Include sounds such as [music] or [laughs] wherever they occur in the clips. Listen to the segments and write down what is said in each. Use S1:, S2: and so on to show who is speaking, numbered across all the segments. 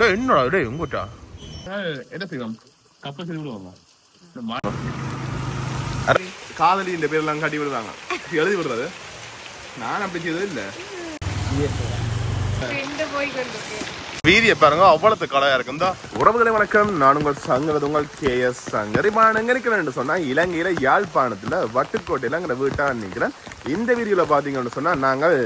S1: டேய் என்னடா டேய் உங்கட்டா
S2: என்ன செய்வோம் கப்பல் செய்து
S1: காதலி இந்த பேர்லாம் காட்டி விடுவாங்க எழுதி விடுறது நான் அப்படி செய்தது இல்லை வீதியை பாருங்க அவ்வளவு கலையா இருக்கும் இந்த உறவுகளை வணக்கம். நான் உங்கள் சங்கரது உங்கள் கே எஸ் சங்கர் இப்போ நான் எங்க இருக்கிறேன்னு சொன்னா இலங்கையில யாழ்ப்பாணத்துல வட்டுக்கோட்டையிலங்கிற வீட்டா நிற்கிறேன் இந்த வீடியோல பாத்தீங்கன்னு சொன்னா நாங்கள்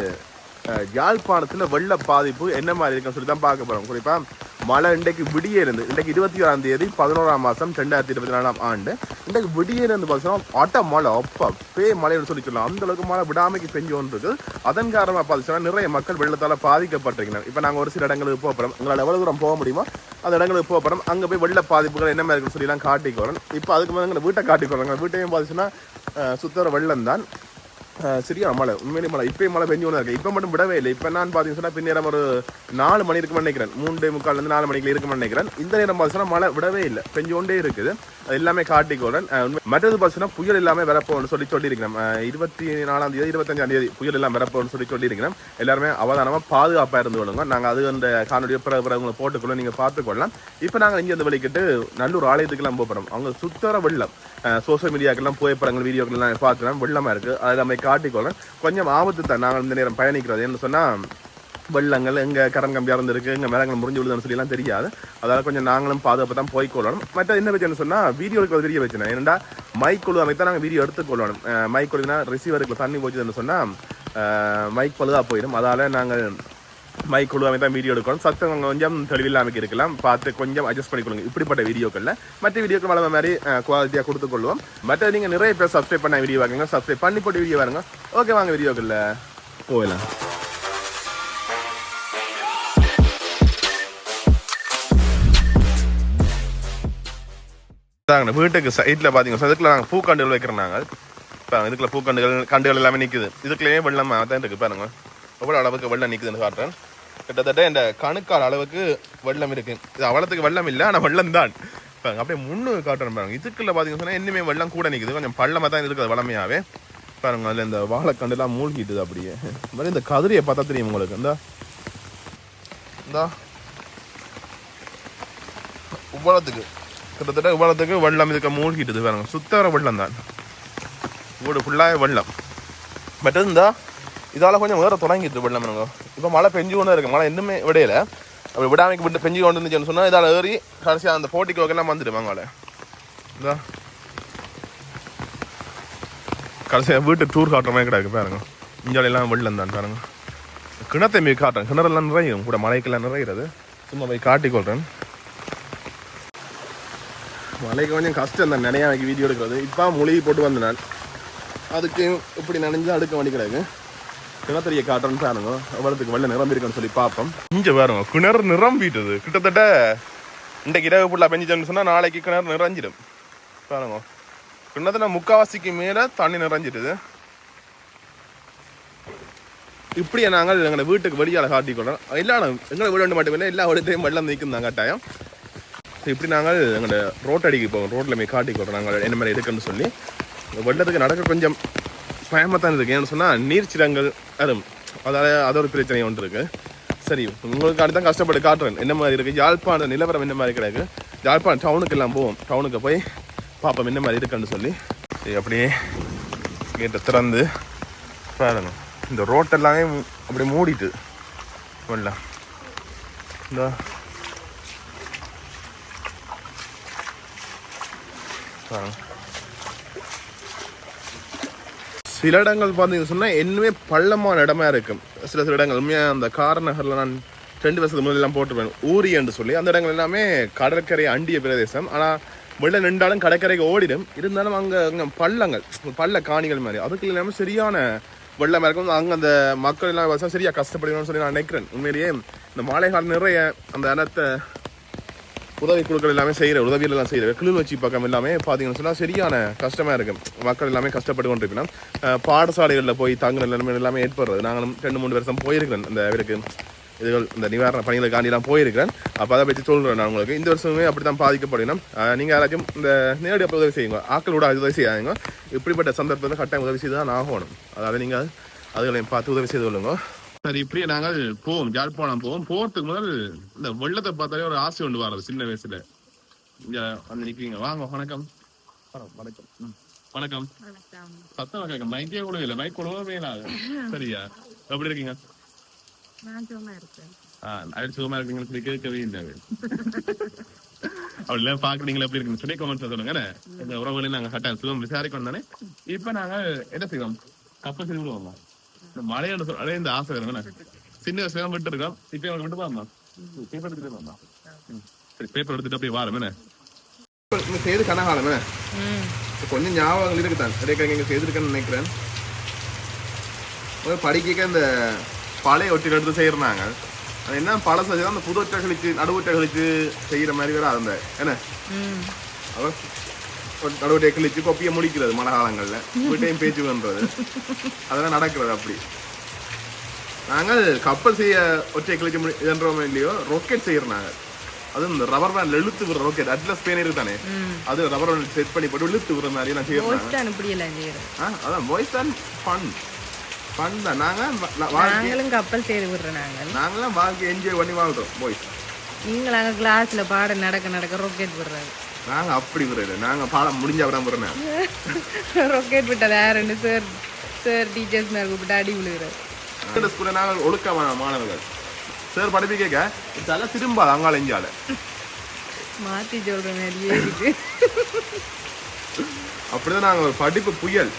S1: யாழ்ப்பாணத்தில் வெள்ள பாதிப்பு என்ன மாதிரி இருக்குன்னு சொல்லி தான் பார்க்க போகிறோம் குறிப்பாக மழை இன்றைக்கு விடிய இருந்து இன்றைக்கு இருபத்தி ஓராம் தேதி பதினோராம் மாதம் ரெண்டாயிரத்தி இருபத்தி நாலாம் ஆண்டு இன்றைக்கு விடிய இருந்து பார்த்தீங்கன்னா அட்ட மழை அப்பா பே மழைன்னு சொல்லி சொல்லலாம் அந்த அளவுக்கு மழை விடாமைக்கு பெஞ்சு கொண்டு அதன் காரணமாக பார்த்தீங்கன்னா நிறைய மக்கள் வெள்ளத்தால் பாதிக்கப்பட்டிருக்கிறார் இப்போ நாங்கள் ஒரு சில இடங்களுக்கு போக போகிறோம் உங்களால் எவ்வளோ தூரம் போக முடியுமோ அந்த இடங்களுக்கு போகிறோம் அங்கே போய் வெள்ள பாதிப்புகள் என்ன மாதிரி இருக்குன்னு சொல்லி காட்டிக்கு காட்டிக்கிறோம் இப்போ அதுக்கு மேலே எங்களை வீட்டை காட்டிக்கிறோம் எங்கள் வீட்டையும் பார்த்துச்சுன்னா சுத்தர வெள்ளம் தான் சரியான மழை. உண்மையிலே மழை. இப்போயும் மழை பெஞ்சு ஒன்று இருக்கு. இப்போ மட்டும் விடவே இல்லை. இப்போ நான் பார்த்தீங்கன்னா பின்னேரம் ஒரு நாலு மணி இருக்குமென்னு நினைக்கிறேன். மூன்று முக்கால்லேருந்து நாலு மணிக்கு இருக்குமென்னு நினைக்கிறேன். இந்த நேரம் பார்த்தீங்கன்னா மழை விடவே இல்லை. பெஞ்சு கொண்டே இருக்குது. அது எல்லாமே காட்டிக்கோடன் மற்றது பார்த்தீங்கன்னா புயல் எல்லாமே வரப்போன்னு சொல்லி சொல்லியிருக்கிறோம் இருபத்தி நாலாம் தேதி இருபத்தஞ்சாம் தேதி புயல் எல்லாம் வரப்போன்னு சொல்லி சொல்லியிருக்கிறோம் எல்லாருமே அவதானமாக பாதுகாப்பாக இருந்து கொள்ளுங்க நாங்கள் அது அந்த காணொலியை பிறகு பிறகு உங்களை போட்டுக்கொள்ள நீங்கள் பார்த்துக்கொள்ளலாம். இப்போ நாங்கள் இங்கே வந்து வழிக்கிட்டு நல்லூர் ஆலயத்துக்கெல்லாம் போகிறோம் அவங்க சுத்தர வெள்ளம். சோஷியல் மீடியாக்கெல்லாம் புகைப்படங்கள் வீடியோக்கள்லாம் பார்க்கலாம். வெள்ளமாக இருக்குது அதை நம்ம காட்டிக்கொள்ளலாம் கொஞ்சம் ஆபத்து தான். நாங்கள் இந்த நேரம் பயணிக்கிறது என்ன சொன்னால் வெள்ளங்கள் எங்கே கரண்ட் கம்பியாக இருந்திருக்கு எங்கள் மேலங்கள் முறிஞ்சு விழுதுன்னு சொல்லிலாம் தெரியாது. அதால் கொஞ்சம் நாங்களும் பாதுகாப்பு தான் போய்க்கொள்ளணும் மற்ற என்ன பிரச்சனை சொன்னால் வீடியோ எடுக்கிறது பெரிய பிரச்சனை. ஏன்னா மைக் குழு அமைத்து நாங்கள் வீடியோ எடுத்துக்கொள்ளணும் மைக் கொழுனா ரிசீவருக்கு தண்ணி போச்சுன்னு சொன்னால் மைக் பழுதாக போயிடும். அதால் நாங்கள் மைக் குழு அமைத்தால் வீடியோ எடுக்கணும். சத்தம் கொஞ்சம் தெளிவில்லாமல் இருக்கலாம். பார்த்து கொஞ்சம் அட்ஜஸ்ட் பண்ணிக்கொள்ளுங்க இப்படிப்பட்ட வீடியோக்களில் மற்ற வீடியோக்கள் வளர்ந்த மாதிரி குவாலிட்டியாக கொடுத்துக்கொள்வோம் மற்ற நீங்கள் நிறைய பேர் சப்ஸ்கிரைப் பண்ண வீடியோ வாங்குங்க சப்ஸ்கிரைப் பண்ணி போட்டு வீடியோ வாருங்க ஓகே வாங்க வீடியோக்களில் போகலாம் தாங்க வீட்டுக்கு சைட்டில் பார்த்தீங்கன்னா சதுக்கில் நாங்கள் பூக்கண்டுகள் வைக்கிறோம் நாங்கள் இப்போ இதுக்குள்ள பூக்கண்டுகள் கண்டுகள் எல்லாமே நிற்குது இதுக்குள்ளேயே வெள்ளம் தான் இருக்குது பாருங்க. எவ்வளோ அளவுக்கு வெள்ளம் நிற்குதுன்னு காட்டுறேன். கிட்டத்தட்ட இந்த கணுக்கால் அளவுக்கு வெள்ளம் இருக்குது இது அவ்வளோத்துக்கு வெள்ளம் இல்லை ஆனால் வெள்ளம் தான். பாருங்க அப்படியே முன்னு காட்டுறேன் பாருங்க. இதுக்குள்ள பார்த்தீங்கன்னா சொன்னால் இன்னுமே வெள்ளம் கூட நிற்குது கொஞ்சம் பள்ளமாக தான் இருக்குது வளமையாவே. பாருங்க அதில் இந்த வாழைக்கண்டுலாம் மூழ்கிட்டுது அப்படியே. இந்த மாதிரி இந்த கதிரியை பார்த்தா தெரியும் உங்களுக்கு. இந்த. இந்த. இவ்வளோத்துக்கு. கிட்டத்தட்ட இவ்வளோத்துக்கு வெள்ளம் இதுக்கு மூழ்கிட்டுது பாருங்க. சுத்தர வெள்ளம் தான். வீடு ஃபுல்லாக வெள்ளம். மற்றது இருந்தால் இதால் கொஞ்சம் வேற தொடங்கிட்டு வெள்ளம் எனக்கு இப்போ மழை பெஞ்சு கொண்டு இருக்கு. மழை இன்னுமே விடையில. அப்படி விடாமைக்கு விட்டு பெஞ்சு கொண்டு இருந்துச்சுன்னு சொன்னால் இதால் ஏறி கடைசியாக அந்த போட்டிக்கோக்கெல்லாம் வந்துட்டு மங்கால இதா கடைசியாக வீட்டு டூர் காட்டுற மாதிரி கிடக்கு பாருங்க. இஞ்சாலையெல்லாம் வெள்ளம் தான் பாருங்க. கிணத்தை மீது காட்டுறேன். கிணறெல்லாம் நிறையும். கூட மலைக்கெல்லாம் நிறையிறது சும்மா போய் காட்டிக்கொள்கிறேன் மலைக்கு கொஞ்சம் கஷ்டம் தான். நினையா எனக்கு வீடியோ எடுக்கிறது. இப்போ மொழி போட்டு வந்த நான் அதுக்கு இப்படி நினைஞ்சா அடுக்க வேண்டி கிடக்கு கிணத்தறிய காட்டுறேன்னு பாருங்க எவ்வளோத்துக்கு வெள்ள நிரம்பிருக்குன்னு சொல்லி பார்ப்போம். இங்கே பாருங்க கிணறு நிரம்பிட்டது. கிட்டத்தட்ட இன்றைக்கு இரவு ஃபுல்லாக பெஞ்சிச்சோன்னு சொன்னால் நாளைக்கு கிணறு நிறைஞ்சிடும். பாருங்க. கிணத்துல முக்காவாசிக்கு மேலே தண்ணி நிறைஞ்சிட்டுது. இப்படியே நாங்கள் எங்களை வீட்டுக்கு வெளியால் காட்டிக்கொள்கிறோம் எல்லா எங்களை வீடு ஒன்று மட்டும் இல்லை எல்லா வீட்டையும் வெள்ளம் நிற்கும் தான் கட்டாயம். இப்படி நாங்கள் எங்களோட ரோட் அடிக்க போவோம். ரோட்டில் போய் காட்டிக்கொள்றோம் நாங்கள் என்ன மாதிரி இருக்குன்னு சொல்லி. வெள்ளத்துக்கு நடக்க கொஞ்சம் பயமாக தான் இருக்குது ஏன்னு சொன்னால் நீர்ச்சிடங்கள் அது அதால் அது ஒரு பிரச்சனை ஒன்று இருக்குது சரி உங்களுக்கு தான் கஷ்டப்பட்டு காட்டுறேன். என்ன மாதிரி இருக்குது யாழ்ப்பாணம் நிலவரம் என்ன மாதிரி கிடக்கு? யாழ்ப்பாணம் டவுனுக்கு எல்லாம் போவோம். டவுனுக்கு போய் பார்ப்போம் என்ன மாதிரி இருக்குன்னு சொல்லி. சரி அப்படியே கேட்டை திறந்து பாருங்க. இந்த ரோட்டெல்லாமே அப்படியே மூடிட்டு. வெள்ளம் இந்த. பாருங்க சில இடங்கள் பார்த்தீங்கன்னு சொன்னால் இன்னுமே பள்ளமான இடமா இருக்கும் சில சில இடங்கள் உண்மையாக அந்த காரநகரில் நான் ரெண்டு வருஷத்துக்கு முதல்ல எல்லாம் போட்டுருவேன் ஊரி என்று சொல்லி அந்த இடங்கள் எல்லாமே கடற்கரை அண்டிய பிரதேசம். ஆனால் வெள்ள நின்றாலும் கடற்கரைக்கு ஓடிடும். இருந்தாலும் அங்கே அங்கே பள்ளங்கள் பள்ள காணிகள் மாதிரி. அதுக்கு இல்லாமல் சரியான வெள்ளமாக இருக்கும். அங்கே அந்த மக்கள் எல்லாம் சரியாக கஷ்டப்படுவாங்கன்னு சொல்லி நான் நினைக்கிறேன். உண்மையிலேயே இந்த மாலை காலம் நிறைய அந்த இடத்தை உதவி குழுக்கள் எல்லாமே செய்கிற உதவிகள் எல்லாம் செய்கிற கிளிநொச்சி பக்கம் எல்லாமே பார்த்தீங்கன்னு சொன்னால் சரியான கஷ்டமாக இருக்கும் மக்கள் எல்லாமே கஷ்டப்பட்டு கொண்டிருக்கணும் இருக்கணும் பாடசாலைகளில் போய் தங்குற நிலைமை எல்லாமே ஏற்படுறது. நாங்களும் ரெண்டு மூணு வருஷம் போயிருக்கிறேன். இந்த இவருக்கு இதுகள் இந்த நிவாரண பணிகளை எல்லாம் போயிருக்கிறேன். அப்போ அதை பற்றி சொல்கிறேன் நான் உங்களுக்கு. இந்த வருஷமே அப்படி தான் பாதிக்கப்படணும் நீங்கள் யாராச்சும் இந்த நேரடி அப்போ உதவி செய்யுங்க. ஆக்கள் கூட உதவி செய்யாதுங்க. இப்படிப்பட்ட சந்தர்ப்பத்தில் கட்டாயம் உதவி செய்து தான் ஆகணும். அதாவது நீங்கள் அதுகளையும் பார்த்து உதவி செய்து கொள்ளுங்க.
S2: சரி இப்படியே நாங்கள் போவோம். யாழ்ப்பாணம் போவோம். போறதுக்கு முதல் இந்த வெள்ளத்தை பார்த்தாலே ஒரு ஆசை ஒன்று வர்றது சின்ன வயசுல. இங்க வந்து நிக்கிறீங்க. வாங்க வணக்கம். வணக்கம் ம். வணக்கம்.
S3: வணக்கம்.
S2: சத்தம் கேட்க மைக்கே கூட இல்லை. மைக் கூட மேலாது [laughs] சரியா? எப்படி இருக்கீங்க?
S3: நான் சும்மா இருக்கேன்.
S2: ஆ அது சுகமா இருக்கீங்கன்னு சொல்லி கேட்கவே இல்லை. [laughs] அப்படிலாம் பாக்குறீங்களா எப்படி இருக்குன்னு சொல்லி கமெண்ட்ஸ் சொல்லுங்க? இந்த உறவுகளை நாங்க கட்டாயம் சுகம் விசாரிக்கணும் தானே? இப்ப நாங்க என்ன செய்வோம்? கப்பல் செய்து விடுவோம்? இந்த மலையோட சொல் அடைய இந்த ஆசை என்ன? சின்ன வயசுல விட்டு இருக்கோம் இப்ப அவங்களுக்கு மட்டும் வாமா பேப்பர் எடுத்துட்டு வாமா சரி பேப்பர் எடுத்துட்டு அப்படியே வாரம் என்ன
S1: செய்து கனகாலமே கொஞ்சம் ஞாபகங்கள் இருக்குதான் நிறைய இங்க செய்திருக்கேன்னு நினைக்கிறேன் படிக்க இந்த பழைய ஒட்டிகள் எடுத்து செய்யறாங்க அது என்ன பழசு வச்சு அந்த புது ஒற்றைகளுக்கு நடுவொற்றை கழிச்சு செய்யற மாதிரி வேற அந்த என்ன அதான் நடுவொற்றை கழிச்சு கொப்பியை முடிக்கிறது மழை காலங்கள்ல வீட்டையும் பேச்சு பண்றது. அதெல்லாம் நடக்கிறது அப்படி. நாங்கள் கப்பல் செய்ய ஒற்றை கழிச்சு முடி இதுன்றோமோ இல்லையோ ராக்கெட் செய்யறாங்க அது இந்த ரப்பர் பேண்ட் இழுத்து விடுற ராக்கெட் அட்லஸ் பேன் தானே? அது ரப்பர் பேண்ட் செட் பண்ணி போட்டு இழுத்து விடுற மாதிரி
S3: அனுப்பிடலாம் செய்யறோம்
S1: ஆ, அதான் வாய்ஸ் தான் ஃபன் ஃபன் தான். நாங்க வா- வாழ்க்கை
S3: நாங்களும் கப்பல் செய்து விடுறோம் நாங்கள்.
S1: நாங்களாம் வாழ்க்கை என்ஜாய் பண்ணி வாழ்றோம் பாய்ஸ்
S3: நீங்கள் அங்க கிளாஸ்ல பாடம் நடக்க நடக்க ராக்கெட் விடுறாங்க
S1: நாங்க அப்படி விடுறது நாங்க பாடம் முடிஞ்ச அப்புறம் விடுறேன்
S3: ராக்கெட் விட்டது யாருன்னு சார் சார் டீச்சர்ஸ் மேல கூப்பிட்டு அடி விழுகிறார்.
S1: ஸ்கூல்ல நாங்கள் ஒழுக்கமான மாணவர்கள். சார் படிப்பு கேட்க? தலை திரும்பாது அங்கால எஞ்சால
S3: மாத்தி சொல்ற மாதிரியே இருக்கு
S1: அப்படிதான் நாங்க ஒரு படிப்பு புயல்.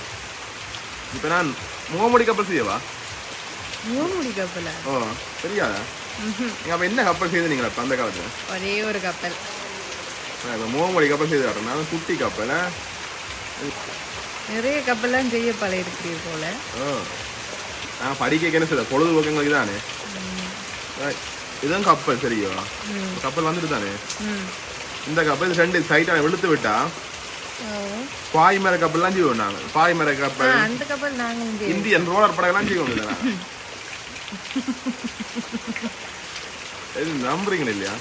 S1: இப்ப நான் முகமுடி கப்பல் செய்யவா?
S3: மூணு முடி கப்பலா?
S1: ஓ தெரியாதா? அப்ப என்ன கப்பல் செய்தீங்களா இப்ப அந்த காலத்துல?
S3: ஒரே ஒரு கப்பல்.
S1: இப்ப முகமுடி கப்பல் செய்து வரேன் நான் குட்டி கப்பல்?
S3: நிறைய கப்பல்லாம் செய்ய பல. இருக்கிறீர் போல
S1: நான் படிக்க என்ன செய்த பொழுதுபோக்குங்களுக்கு தானே. இதுதான் கப்பல் சரியோ? கப்பல் வந்துட்டு தானே? இந்த கப்பல் ரெண்டு சைட்டான வெளுத்து விட்டா. பாய் மர கப்பல்லாம் செய்வோம் நாங்க. பாய் மர கப்பல்
S3: அந்த கப்பல் செய்வோம்.
S1: இந்தியன் ரோலர் படகெல்லாம் செய்வோம். இது [laughs] நம்புறீங்களா இல்லையா?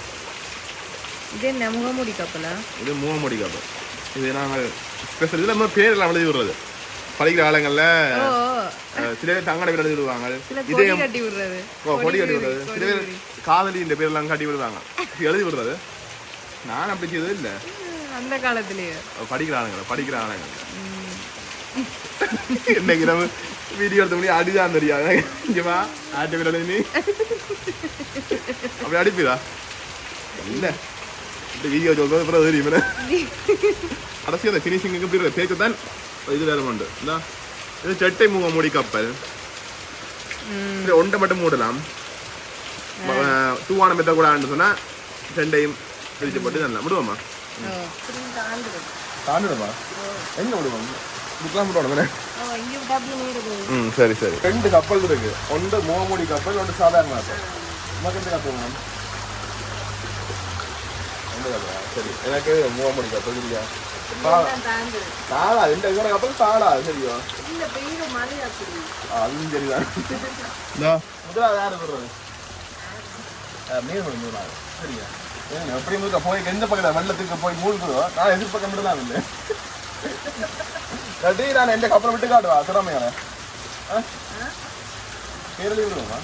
S3: இது என்ன முகமுடி கப்பலா?
S1: இது மூவமுடி கப்பல். இது நாங்கள் ஸ்பெஷல் இதுல நம்ம பேர் எல்லாம் எழுதி விடுறது. படிக்கிற ஆளுங்கள்ல
S3: ஓ
S1: அஹ், சில பேர் தங்கட பேர் எழுதி விடுவாங்க.
S3: சில கொடி
S1: இதயம்
S3: கட்டி விடுறது.
S1: ஓ, கொடி கட்டி விடுறது சில பேர் காதலி இந்த பேர்லாம் கட்டி விடுவாங்க. எழுதி விடுறது. நான் அப்படி செய்தது இல்லை.
S3: அந்த காலத்திலேயே.
S1: படிக்கிற ஆளுங்க படிக்கிற ஆளுங்க. [laughs] இன்னைக்கு நம்ம வீடியோ எடுத்த முடியும் அடிதான் தெரியாது. இங்க வா ஆட்ட விட நீ. [laughs] அப்படி அடிப்பீதா இல்ல. இந்த வீடியோ சொல்றது அப்புறம் தெரியும் கடைசி அந்த ஃபினிஷிங்க்கு இப்படி இருக்க பேச்சு தான் இது வேற உண்டு இந்தா இது செட்டை மூவ மூடி கப்பல் இது ஒன்றை மட்டும் மூடலாம் தூவான மெத்த கூட சொன்னா ரெண்டையும் பிரிச்சு போட்டு நல்லா விடுவோமா தாண்டிடுமா எங்க விடுவோம் புக்கெல்லாம் ம் சரி சரி ரெண்டு கப்பல் இருக்கு ஒன்று மூவமுடி கப்பல் ஒன்று சாதாரண கப்பல் உனக்கு எந்த கப்பல் வேணும் சரி எனக்கு கப்பல் இல்லையா
S3: தாண்டுறது
S1: தாளா இந்த கப்பல் தாளா சரியா? அதுவும் சரிதான். முதலாவது யாரு விடுறது? மீன் முதலாவது சரியா? எப்படி மூக்க போய் எந்த பக்கத்தில் வெள்ளத்துக்கு போய் மூழ்குதோ? நான் எதிர்பக்கம் மட்டும் இல்லை கட்டி நான் எந்த கப்பலை விட்டு காட்டுவா திறமையான பேரளி விடுவோமா?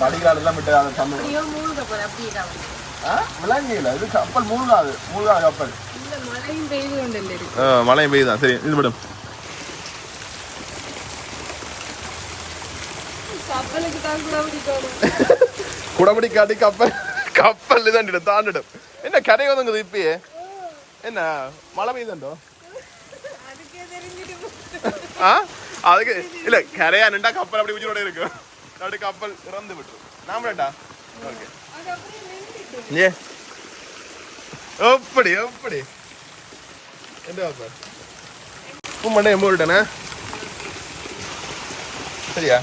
S1: படிக்கிறாள் விட்டு அதை
S3: அப்படியோ மூழ்க போற அப்படியே
S1: விளங்கியில இது கப்பல் மூழ்காது மூழ்காது கப்பல்.
S3: இல்ல மழையும்
S1: பெய்யுதான் சரி இது மேடம் குடபடி [laughs] காட்டி கப்பல் கப்பல் தாண்டிடும் தாண்டிடும். என்ன கரை ஒதுங்குது இப்பயே? என்ன மழை பெய்யுதோ
S3: அதுக்கே தெரிஞ்சிட்டு
S1: ஆ? அதுக்கு இல்ல கரையா நின்றா கப்பல் அப்படி உயிரோட இருக்கு அப்படி கப்பல் இறந்து விட்டு நாமடா ஓகே.
S3: அது அப்படியே நின்றுட்டு
S1: ஏ எப்படி எப்படி எந்த கப்பல் உம்மண்ணே எம்பு விட்டனே சரியா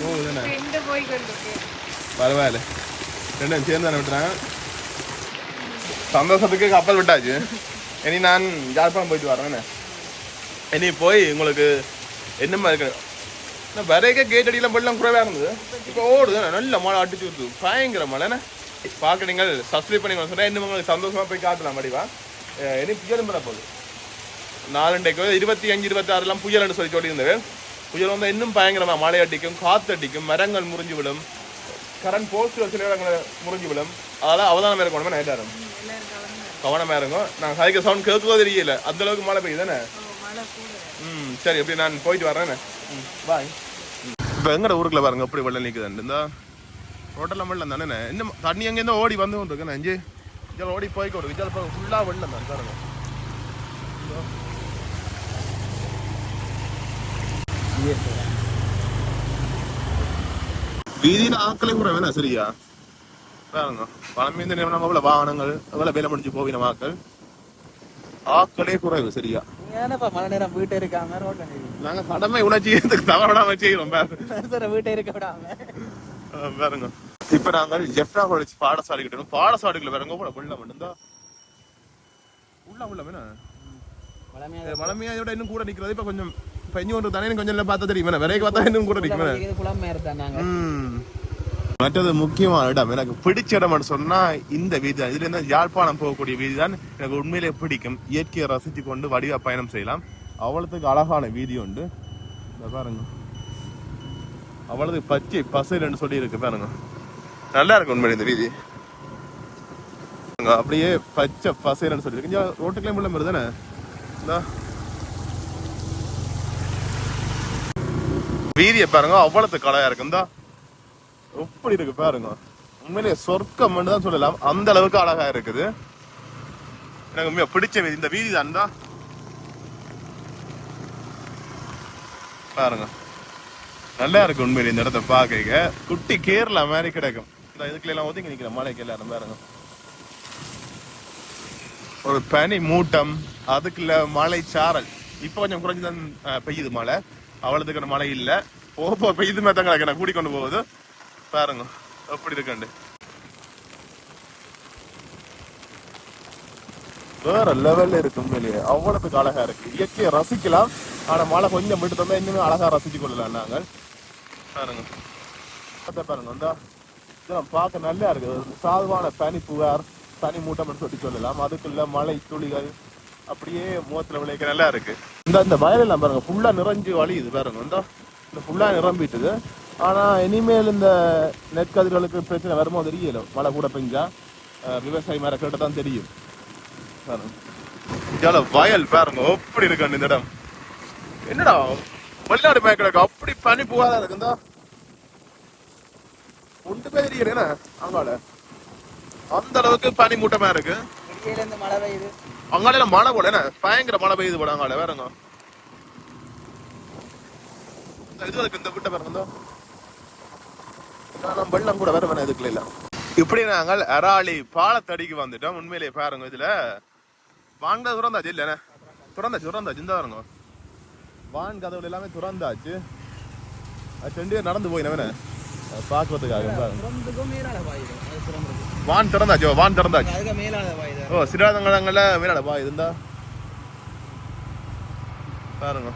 S1: ஓ இதுதானே
S3: எங்க போய் கொண்டு இருக்கு
S1: பரவாயில்ல ரெண்டும் சேர்ந்து தானே விட்டுறாங்க சந்தோஷத்துக்கு கப்பல் விட்டாச்சு இனி நான் யாழ்ப்பாணம் போயிட்டு வரேன் இனி போய் உங்களுக்கு என்னமா இருக்கு நான் வரைக்க கேட் அடியில் வெள்ளம் குறைவாக இருந்தது. இப்போ ஓடுது நல்ல மழை அடிச்சு விடுது பயங்கர மழைண்ணே பார்க்க நீங்கள் சப்ஸ்கிரைப் பண்ணி சொன்னால் இன்னும் உங்களுக்கு சந்தோஷமா போய் காட்டலாம் மடிவா இனி புயலும் பெற போகுது. நாலண்டைக்கு இருபத்தி அஞ்சு இருபத்தி ஆறுலாம் புயல்னு சொல்லி சொல்லியிருந்தது. புயல் வந்து இன்னும் பயங்கரமா மழை அடிக்கும் காத்தடிக்கும் மரங்கள் முறிஞ்சு விடும் கரண்ட் போஸ்ட் சில இடங்களை முறிஞ்சு விடும் அதெல்லாம் அவதானமா இருக்கணுமே நைட்டா இருக்கும் கவனமா இருக்கும் நான் ஹைக்க சவுண்ட் கேட்கவோ தெரியல. அந்த அளவுக்கு மழை பெய்யுது தானே ம் சரி அப்படி நான் போயிட்டு வரேன் ம் பாய் இப்போ எங்கட ஊருக்குள்ள பாருங்க எப்படி வெள்ளம் நிற்குதுண்டு இந்த ரோட்டெல்லாம் வெள்ளம் தானே? இன்னும் தண்ணி எங்கேருந்து ஓடி வந்து கொண்டிருக்கேன் அஞ்சு இதில் ஓடி போய் கொடு இதில் ஃபுல்லாக வெள்ளம் தான் பாருங்க. வீதியில் ஆக்களை கூட வேணாம் சரியா? பாருங்க பழமை நிறுவனம் அவ்வளோ வாகனங்கள் அவ்வளோ வேலை முடிஞ்சு போவின ஆக்கள் ஆக்களே குறைவு சரியா?
S4: ஏன்னாப்பா மழை நேரம் வீட்டை இருக்காம ரோட்ல
S1: நாங்க கடமை உணர்ச்சி தவறாம செய்யறோம் பாரு.
S4: சார் வீட்டை இருக்க விடாம.
S1: பாருங்க. இப்ப நாங்கள் ஜெஃப்னா காலேஜ் பாடசாலை கிட்ட இருக்கோம். பாடசாலைக்குள்ள கூட உள்ள மட்டும்தான் உள்ள உள்ள வேணா இதோட இன்னும் கூட நிக்கிறது. இப்ப கொஞ்சம் பெஞ்சு கொண்டு தானே கொஞ்சம் பார்த்தா தெரியும்? வேணா விரைக்கு பார்த்தா இன்னும் கூட
S4: நாங்க.
S1: ம். மற்றது முக்கியமான இடம் எனக்கு பிடிச்ச இடம்னு சொன்னா இந்த வீதி தான் இதுல இருந்து யாழ்ப்பாணம் போகக்கூடிய வீதி தான் எனக்கு உண்மையிலே பிடிக்கும். இயற்கையை ரசித்து கொண்டு வடிவா பயணம் செய்யலாம். அவ்வளவுக்கு அழகான வீதி உண்டு. பாருங்க. அவ்வளவு பச்சை பசுன்னு சொல்லி இருக்கு பாருங்க. நல்லா இருக்கு உண்மையில இந்த வீதி. பாருங்க, அப்படியே பச்சை பசுன்னு சொல்லி இருக்கு ரோட்டு ரோட்டுக்குள்ளே மாதிரி தானே? வீதியை பாருங்க அவ்வளவு கலையா இருக்கு எப்படி இருக்கு பாருங்க. உண்மையிலேயே சொர்க்கம் தான் சொல்லலாம். அந்த அளவுக்கு அழகா இருக்குது. எனக்கு உண்மையா பிடிச்ச வீதி. இந்த வீதி தான் தான் பாருங்க. நல்லா இருக்கு உண்மையில இந்த இடத்த பாக்க குட்டி கேரளா மாதிரி கிடைக்கும். இந்த இதுக்குள்ள எல்லாம் ஒதுங்கி நிக்கிற மலைக்கு எல்லாரும் பாருங்க. ஒரு பனி மூட்டம் அதுக்குள்ள மழை சாரல். இப்ப கொஞ்சம் குறைஞ்சுதான் பெய்யுது மழை. அவ்வளவுக்கு மழை இல்ல. போக போக பெய்யுது மாதிரி தான் கிடக்கு. கூடி கொண்டு போகுது. பாருங்க. எப்படி இருக்குண்டு வேற லெவல்ல இருக்கு உண்மையிலேயே அவ்வளவுக்கு அழகா இருக்கு. இயற்கையை ரசிக்கலாம். ஆனா மழை கொஞ்சம் விட்டு தந்தா இன்னுமே அழகா ரசிச்சு கொள்ளலாம் நாங்கள். பாருங்க. பாருங்க இந்த. இதெல்லாம் பார்க்க நல்லா இருக்கு. சாதுவான பனி புகார் பனி மூட்டம்னு சொல்லி சொல்லலாம். அதுக்குள்ள மழை துளிகள் அப்படியே முகத்துல விளைக்க நல்லா இருக்கு. இந்த இந்த வயலெல்லாம் பாருங்க ஃபுல்லா நிறைஞ்சு வழியுது பாருங்க இந்த. இந்த ஃபுல்லா நிரம்பிட்டுது. ஆனா இனிமேல் இந்த நெற்கதிர்களுக்கு பிரச்சனை வருமோ தெரியல. மழை கூட பெஞ்சா விவசாயி மேல கேட்ட தான் தெரியும். இதால வயல் பாருங்க எப்படி இருக்கு இந்த இடம்? என்னடா வெளிநாடு மேய்க்கிறக்கு அப்படி பனி புகாதா இருக்குந்தா ஒன்று பேர் தெரியல அங்கால. அந்த அளவுக்கு பனி மூட்டமா இருக்கு.
S4: மழை பெய்யுது.
S1: அங்கால மழை போல என்ன? பயங்கர மழை பெய்யுது போல அங்கால வேறங்க. இது இருக்கு இந்த விட்ட பாருங்க நான் வெள்ளம் கூட வேற வேணாம் இதுக்குள்ள இல்ல. இப்படி நாங்கள் அராளி பாலத்தடிக்கு வந்துட்டோம். உண்மையிலேயே பாருங்க இதுல. வாங்க துறந்தாச்சு இல்ல துறந்தாச்சு துறந்தாச்சு. இந்த பாருங்க. வான் கதவுல எல்லாமே துறந்தாச்சு. அது ரெண்டு பேர் நடந்து போய் நவன பாக்குறதுக்காக பாருங்க.
S4: சுரந்துக்கும் மேலால பாயுது அது சுரந்துக்கும்
S1: வான் திறந்தாச்சு வான் திறந்தாச்சு. ஓ சிறாதங்கள வீடாட பா இருந்தா பாருங்க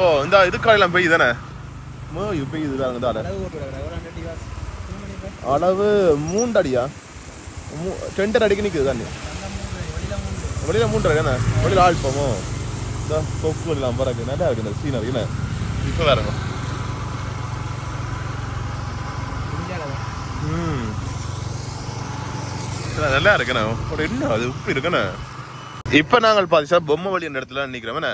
S1: ஓ இந்த இது காலையெல்லாம் பெய்யுதானே மோ இது தானே
S4: அளவு
S1: மூன்று அடியா மூ- ரெண்டரை அடிக்கு நிக்குது தண்ணி வெளியில மூன்றரை தானே? வெளியில ஆழ்ப்பமோ இந்த கொக்கு எல்லாம் பறக்கு நல்லா இருக்கு இந்த சீனரி என்ன? இப்போ பாருங்க. ம். நல்லா இருக்குண்ணே ஒரு என்ன? அது உப்பு இருக்குண்ணே இப்போ நாங்கள் பாதிச்சா பொம்மை வழி இடத்துல நிற்கிறவன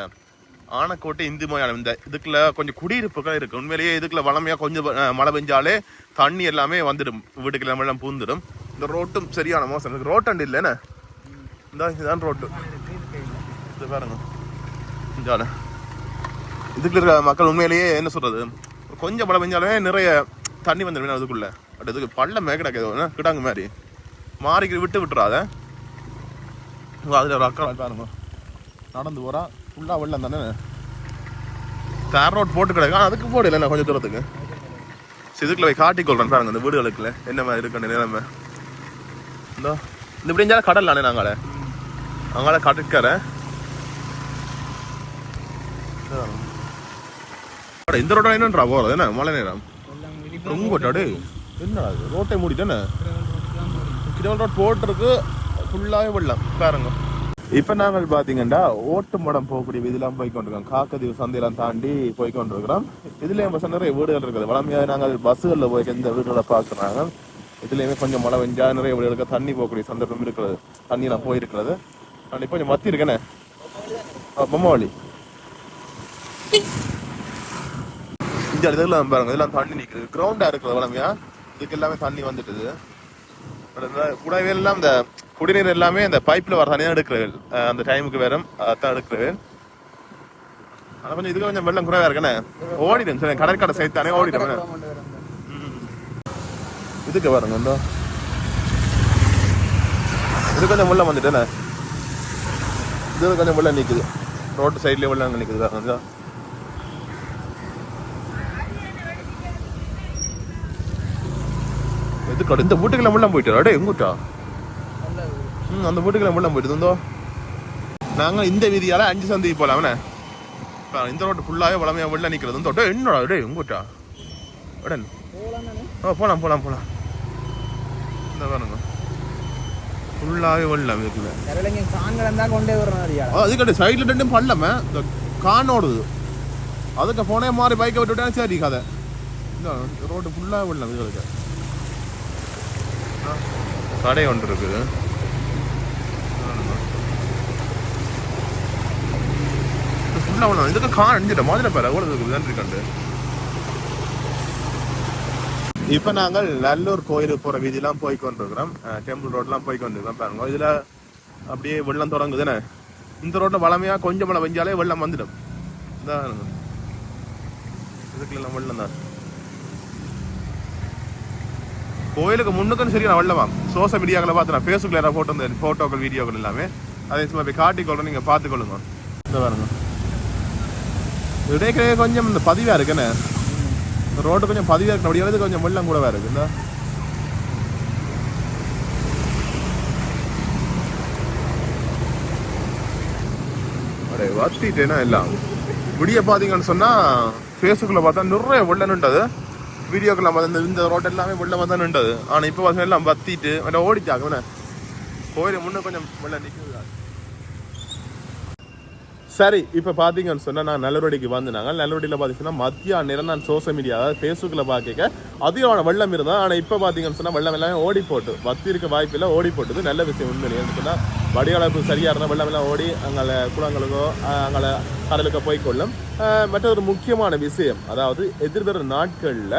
S1: ஆனக்கோட்டை இந்து மயானம் இந்த இதுக்குள்ள கொஞ்சம் குடியிருப்புகள் இருக்கு. உண்மையிலேயே இதுக்குள்ள வளமையா கொஞ்சம் மழை பெஞ்சாலே தண்ணி எல்லாமே வந்துடும். வீட்டுக்கு எல்லாம் பூந்துடும். இந்த ரோட்டும் சரியான மோசம். இருக்கு ரோட்டண்டு இல்லைண்ணே இந்த இதுதான் ரோட்டு. இது பாருங்க. இந்தால இதுக்குள்ள இருக்கிற மக்கள் உண்மையிலேயே என்ன சொல்றது? கொஞ்சம் மழை பெஞ்சாலே நிறைய தண்ணி வந்துடும் அதுக்குள்ள? பட் இதுக்கு பள்ள மேக கிடக்குது கிடாங்க மாதிரி. மாறிக்கு விட்டு விட்டுறாத. அதில் ஒரு அக்கா பாருங்க. நடந்து போகிறான் ஃபுல்லா வெள்ளம் தானே தார் ரோட் போட்டு கிடக்கு ஆனா அதுக்கு போடல நான் கொஞ்சம் தூரத்துக்கு. சரி, இதுக்குள்ள போய் காட்டிக் கொள்றேன் பாருங்க இந்த வீடுகளுக்குள்ள. என்ன மாதிரி இருக்கு நிலைமை. இந்த இந்த இப்படி இருந்தாலும் கடல் தானே நாங்கள? அங்கால கடற்கரை இந்த ரோட என்னன்றா போறது? என்ன மழை நேரம்? ரொம்ப டடு. என்னடா ரோட்டை மூடிட்டானே கிலோ ரோட் போட்டிருக்கு. ஃபுல்லாகவே வெள்ளம் பாருங்க இப்ப நாங்கள் பாத்தீங்கன்னா ஓட்டு மடம் போகக்கூடிய வீதியெல்லாம் போய் கொண்டிருக்கோம் காக்கதீவு சந்தையெல்லாம் தாண்டி போய் கொண்டிருக்கிறோம் இதுலயும் பஸ் நிறைய வீடுகள் இருக்குது. வளமையாக நாங்கள் பஸ்ஸுகளில் போய் இந்த வீடுகளை பார்க்குறாங்க. இதுலயுமே கொஞ்சம் மழை பெஞ்சா நிறைய வீடுகளுக்கு தண்ணி போகக்கூடிய சந்தர்ப்பம் இருக்கிறது. தண்ணியெல்லாம் போயிருக்கிறது. நான் கொஞ்சம் மத்தி இருக்கேனே பொம்மாவளி. இந்த இதெல்லாம் பாருங்க. இதெல்லாம் தண்ணி நிக்குது. கிரவுண்டா இருக்கிறது வளமையா. இதுக்கு எல்லாமே தண்ணி வந்துட்டுது. கூடவே எல்லாம் இந்த குடிநீர் எல்லாமே இந்த பைப்ல வர தண்ணி தான் எடுக்கிறது. அஹ் அந்த டைமுக்கு வேற அதான் எடுக்கிறது. ஆனா கொஞ்சம் இதுக்கு கொஞ்சம் வெள்ளம் குறைவா இருக்கேனே? ஓடிடும். சரி கடற்கரை சேர்த்தானே ஓடிடும். இதுக்கு பாருங்க இந்த. இது கொஞ்சம் வெள்ளம் வந்துட்டேனே? இது கொஞ்சம் வெள்ளம் நிக்குது. ரோட்டு சைட்லயே வெள்ளம் நிக்குது பாருங்க இந்த. இது கடை இந்த வீட்டுக்கெல்லாம் வெள்ளம் போயிட்டு அடே எங்கூட்டா? அந்த வீட்டுக்கெல்லாம் வெள்ளம் போயிட்டு இருந்தோ நாங்கள் இந்த வீதியால அஞ்சு சந்தைக்கு போலாமண்ணே இந்த ரோட்டு ஃபுல்லாகவே வளமையாக வெள்ளம் நிற்கிறது அடே என்னடா அடே எங்கூட்டா உடன் ஓ போலாம் போலாம் போலாம் இந்த பாருங்க ஃபுல்லாகவே வெள்ளம் இருக்குல்ல அது கடை சைடில் ரெண்டும் பள்ளமே இந்த கான் ஓடுது அதுக்கு போனே மாறி பைக்கை விட்டுவிட்டா சரி கதை இந்த ரோடு ஃபுல்லாக வெள்ளம் ஆ, கடை ஒன்று இருக்குது ஃபுல்லாக இதுக்கு கான் அஞ்சிட்ட மாதிரி பாரு எவ்வளோ இருக்குது நன்றி இப்போ நாங்கள் நல்லூர் கோயிலுக்கு போகிற வீதியெல்லாம் போய் கொண்டிருக்கிறோம். டெம்பிள் ரோட்லாம் போய் கொண்டிருக்கிறோம் பாருங்க. இதில் அப்படியே வெள்ளம் தொடங்குதுன்னு. இந்த ரோட்ல வளமையா கொஞ்சம் மழை பெஞ்சாலே வெள்ளம் வந்துடும். இந்தா பாருங்க. இதுக்குள்ள வெள்ளம் தான். கோயிலுக்கு முன்னுக்கும் நான் வெள்ளமா சோசியல் மீடியாக்களை பார்த்து நான் ஃபேஸ்புக்கில் யாராவது ஃபோட்டோ வந்து ஃபோட்டோக்கள் வீடியோக்கள் எல்லாமே அதே சும்மா போய் காட்டிக்கொள்ள நீங்கள் பார்த்துக்கொள்ளுங்க. இந்த பாருங்க. இடைக்கிடையே கொஞ்சம் இந்த பதிவாக இருக்குண்ணே இந்த ரோடு கொஞ்சம் பதிவாக இருக்கு அப்படியே கொஞ்சம் வெள்ளம் கூடவா இருக்கு இந்த? அடே வத்திட்டேனா எல்லாம். விடிய பார்த்தீங்கன்னு சொன்னால் ஃபேஸ்புக்கில் பார்த்தா நிறைய வெள்ளம் வீடியோக்கெல்லாம் பார்த்தா இந்த- இந்த ரோட் எல்லாமே வெள்ளமாக தான் நின்றது. ஆனால் இப்போ பார்த்தா எல்லாம் வத்திட்டு வேணா ஓடிட்டாங்க கோயில் முன்ன கொஞ்சம் வெள்ளம் நிற்குது சரி இப்போ பார்த்தீங்கன்னு சொன்னால் நான் நல்லவடிக்கு வந்தாங்க நல்லூரடியில் பார்த்தீங்கன்னா மத்திய நேரம் நான் சோஷியல் மீடியா அதாவது ஃபேஸ்புக்கில் பார்க்க அதிகமான வெள்ளம் இருந்தால் ஆனால் இப்போ பார்த்தீங்கன்னு சொன்னால் வெள்ளம் எல்லாமே ஓடி போட்டு வத்தி இருக்க வாய்ப்பில்லை ஓடி போட்டுது நல்ல விஷயம் உண்மையிலே சொன்னால் வடிகாலப்பு சரியாக இருந்தால் வெள்ளம் எல்லாம் ஓடி அங்கே குளங்களுக்கோ அங்கே கடலுக்கோ போய்க்கொள்ளும். அஹ் மற்றொரு முக்கியமான விஷயம் அதாவது எதிர்வரும் நாட்களில்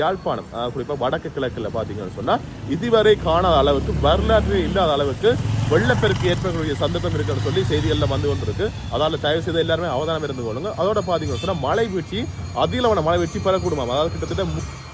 S1: யாழ்ப்பாணம் குறிப்பாக வடக்கு கிழக்கில் பார்த்தீங்கன்னு சொன்னால் இதுவரை காணாத அளவுக்கு வரலாற்று இல்லாத அளவுக்கு வெள்ளப்பெருக்கு ஏற்படக்கூடிய சந்தர்ப்பம் இருக்குன்னு சொல்லி செய்திகளில் வந்து கொண்டிருக்கு. அதால் தயவு செய்து எல்லாருமே அவதானம் இருந்து கொள்ளுங்க. அதோட பார்த்தீங்கன்னு சொன்னால் மழை வீழ்ச்சி அதிகளவான மழை வீழ்ச்சி பெறக்கூடுமா அதாவது கிட்டத்தட்ட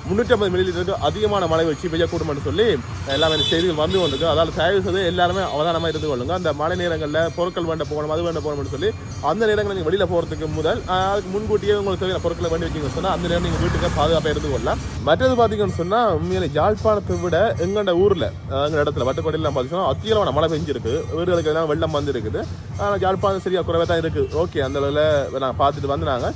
S1: மு- முன்னூற்றி ஐம்பது மில்லிலிட்டருக்கு அதிகமான மழை வச்சு பெய்யக்கூடும்னு சொல்லி எல்லாமே செய்திகள் வந்து கொண்டிருக்கு. அதால் தயவு செய்து எல்லாருமே அவதானமாக இருந்து கொள்ளுங்க. அந்த மழை நேரங்களில் பொருட்கள் வேண்ட போகணும் அது வேண்ட போகணும்னு சொல்லி அந்த நேரங்களில் நீங்கள் வெளியில் போகிறதுக்கு முதல் அதுக்கு முன்கூட்டியே உங்களுக்கு தேவையான பொருட்களை வேண்டி வைக்கீங்கன்னு சொன்னால் அந்த நேரம் நீங்கள் வீட்டுக்கு பாதுகாப்பாக இருந்து கொள்ளலாம். மற்றது பார்த்தீங்கன்னு சொன்னால் உண்மையில யாழ்ப்பாணத்தை விட எங்கண்ட ஊரில் எங்கள் இடத்துல வட்டுக்கோட்டையெல்லாம் பார்த்தீங்கன்னா அத்தியமான மழை பெஞ்சிருக்கு. வீடுகளுக்கு எல்லாம் வெள்ளம் வந்துருக்குது. ஆனால் யாழ்ப்பாணம் சரியாக குறைவாக தான் இருக்குது ஓகே அந்த அளவில் நான் பார்த்துட்டு வந்தாங்க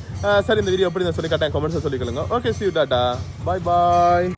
S1: சரி இந்த வீடியோ எப்படி சொல்லி கட்டாயம் கமெண்ட்ஸை சொல்லிக்கலுங்க okay see ta-ta bye bye